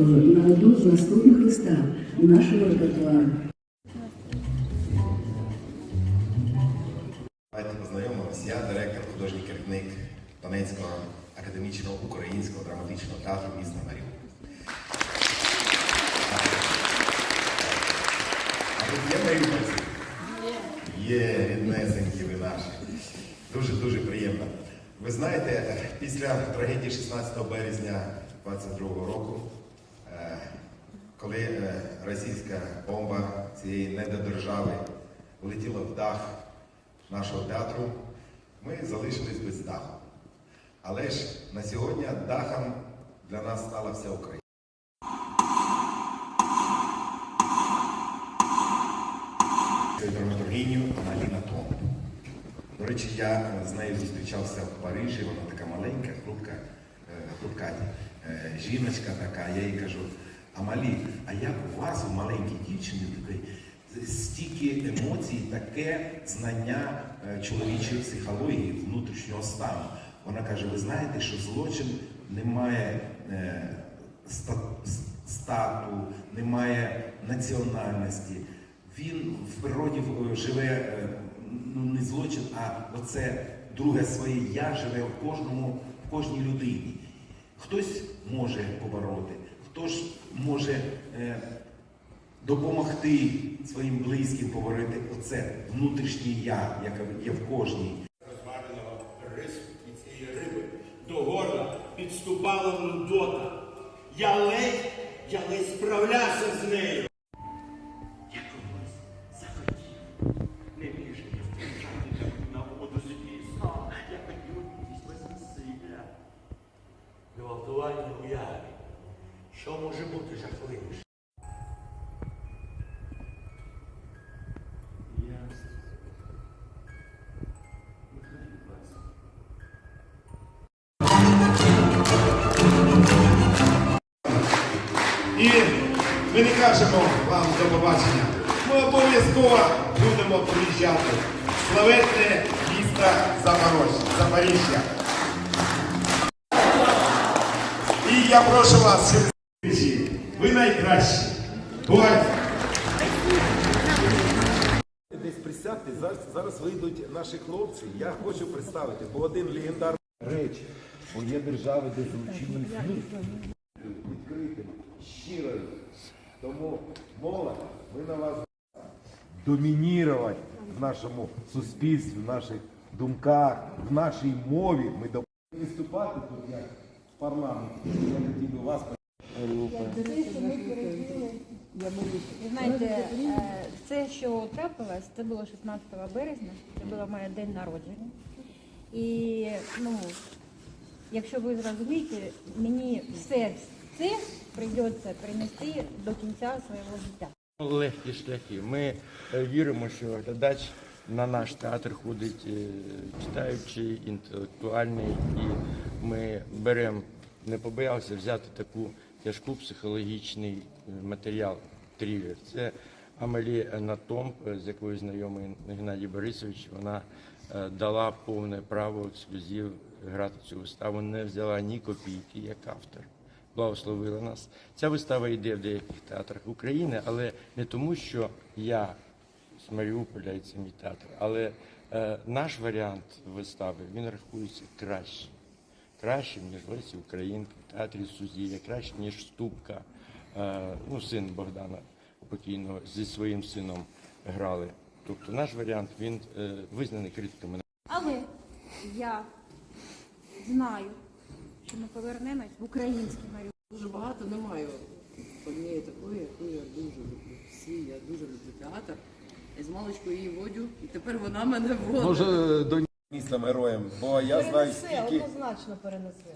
Маріупольського на одну з наступних вистав нашого репертуару. Давайте познайомимось. Я директор, художній керівник Донецького академічного українського драматичного театру міста Маріуполь. Є маріупольці? Є, ріднесенькі ви наші. Дуже-дуже приємно. Ви знаєте, після трагедії 16 березня 22 року, коли е, російська бомба цієї недодержави влетіла в дах нашого театру, ми залишились без даху. Але ж на сьогодні дахом для нас стала вся Україна. Драматургіню Аналіна Том. До речі, я з нею зустрічався в Парижі, вона така маленька, хрупка, е, хрупка е, жіночка така. Я їй кажу, Амалі, а як у вас, у маленькій дівчині, такої, стільки емоцій, таке знання е, чоловічої психології, внутрішнього стану. Вона каже: ви знаєте, що злочин не має е, стату, немає національності. Він в природі живе е, ну, не злочин, а оце друге своє я живе в кожному, в кожній людині. Хтось може побороти, хтось може е, допомогти своїм близьким побороти оце внутрішнє я, яке є в кожній. розвареного рису і цієї риби до горла підступала нудота. Я ледь, я ледь справлявся з нею. Гвалтування уяві. Що може бути жахливіше? І ми не кажемо вам до побачення. Ми обов'язково будемо приїжджати. в Славетне місто Запорожжя, Запоріжжя. І я прошу вас, ви найкращі. Бувайте! Десь зараз, зараз вийдуть наші хлопці. Я хочу представити, бо один легендарний реч, бо є держави, де злочинні відкритим, щирою. Тому молодь, ми на вас домінірувати в нашому суспільстві, в наших думках, в нашій мові. Ми до виступати тут як в парламенті. Я хотів би вас Ви знаєте, е, це, що трапилось, це було 16 березня, це було моє день народження. І ну, якщо ви зрозумієте, мені все це прийдеться принести до кінця свого життя. Легкі шляхи. Ми е, віримо, що глядач на наш театр ходить е, читаючий, інтелектуальний, і ми беремо, не побоялися взяти таку тяжку психологічний е, матеріал, трилер. Це Амелі Натомп, з якою знайомий Геннадій Борисович. Вона е, дала повне право ексклюзив грати цю виставу, не взяла ні копійки як автор благословила нас. Ця вистава йде в деяких театрах України, але не тому, що я з Маріуполя і це мій театр, але е, наш варіант вистави він рахується кращим. Кращим, ніж Лесі Українки в театрі Сузія, кращим, ніж Ступка, е, ну, син Богдана покійного зі своїм сином грали. Тобто наш варіант він е, визнаний критиками. Але я знаю, що ми повернемось в український Маріуполь. Дуже багато немає однієї такої, яку я дуже люблю. Всі, я дуже люблю театр. Я з маличкою її водю, і тепер вона мене водить. Може до містам героєм, бо я знаю Перенесе, скільки однозначно перенесе.